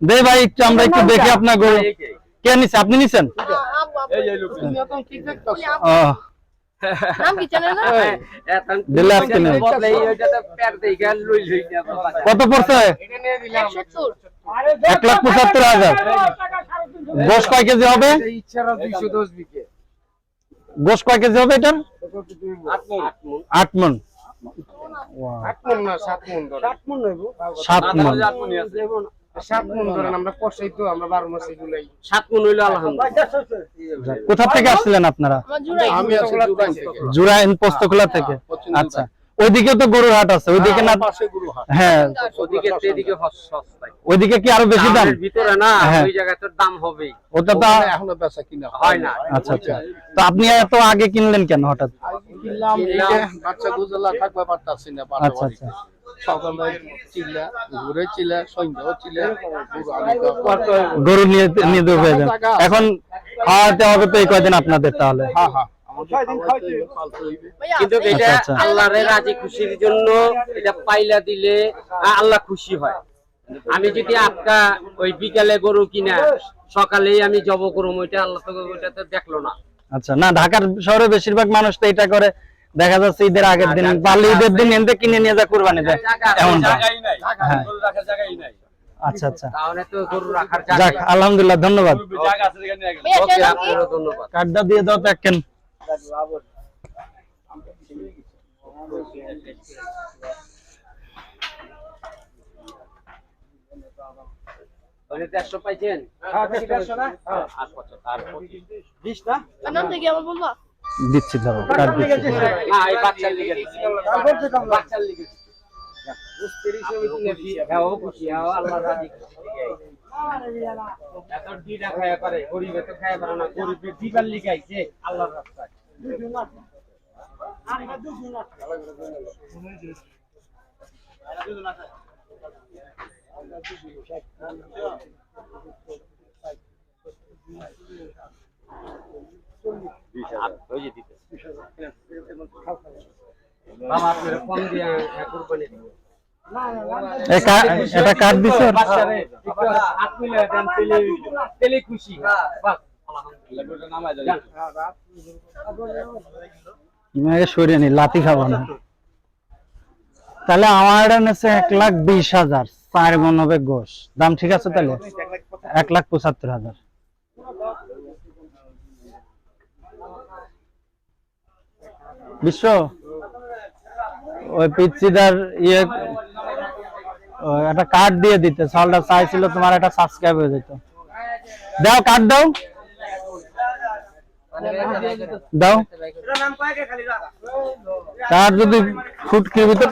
দে ভাই একটু আমরা একটু দেখি আপনার গরু। কে নিছে? আপনি নিছেন? ও। নাম কি জানেন না? দিলে আজকে নেই। কত পড়ছে? এক লাখ পঁচাত্তর হাজার। গোস কয় কেজি হবে? গোস কয় কেজি হবে এটার? আট মন। সাত মন সাত মন। ধরেন আমরা কষাই তো আমরা বারো মাস এগুলাই সাত মন হইল আলহামদুলিল্লাহ। কোথা থেকে আসছিলেন আপনারা? আমি আছি দুবাই থেকে। জুরাইন পোস্তখোলা থেকে? আচ্ছা। ওইদিকে তো গরুর হাট আছে ওইদিকে না পাশে গুরু হাট। হ্যাঁ। ওদিকে এদিকে ওইদিকে কি আরও বেশি দাম? ভিতরে না হ্যাঁ। ওই জায়গায় তো দাম হবেই। ওটা তো এখনও বেচা কিনা হয় না। আচ্ছা আচ্ছা। তো আপনি এত আগে কিনলেন কেন হঠাৎ? কিনলাম এই যে বাচ্চা গুজলা থাকবে পারতাছি না আচ্ছা আচ্ছা। সকালে চিল্লা ঘুরে চিল্লা সন্ধ্যাও চিল্লা গরু নিয়ে নিয়ে দেবো হয়ে যান। এখন খাওয়াতে হবে তো এই কয়দিন আপনাদের তাহলে? হ্যাঁ হ্যাঁ। কিন্তু এটা আচ্ছা, আচ্ছা। রাজি খুশির জন্য এটা পাইলা দিলে আল্লাহ খুশি হয়। আমি যদি আপকা ওই বিকালে গরু কিনা সকালেই আমি জব করুম ওইটা আল্লাহ তো ওইটা তো দেখল না। আচ্ছা না ঢাকার শহরে বেশিরভাগ মানুষ তো এটা করে। দেখা যাচ্ছে ঈদের আগের দিন পারলে ঈদের দিন এনতে কিনে নিয়ে যা কুরবানি দেয়। এমনটা। হ্যাঁ। আচ্ছা আচ্ছা। তাহলে তো গরু রাখার যাক আলহামদুলিল্লাহ ধন্যবাদ। কার্ডটা দিয়ে দাও তো একখান। পাইছেন? আমার বলবা? দিচ্ছি ধরো কার্ড দিচ্ছি। না এই বাচ্চার লিগে সরিয়ে নি, লাতি খাব না। তাহলে আমার নেছে এক লাখ বিশ হাজার, চার মন হবে দাম ঠিক আছে তাহলে? এক লাখ পঁচাত্তর হাজার। বিশ্ব? ওই পিচ্ছিদার ইয়ে একটা কার্ড দিয়ে দিতে। সালটা চাইছিল তোমার একটা সাবস্ক্রাইব হয়ে যেত। দাও কার্ড দাও। দাও। তার যদি ফুটকির ভিতর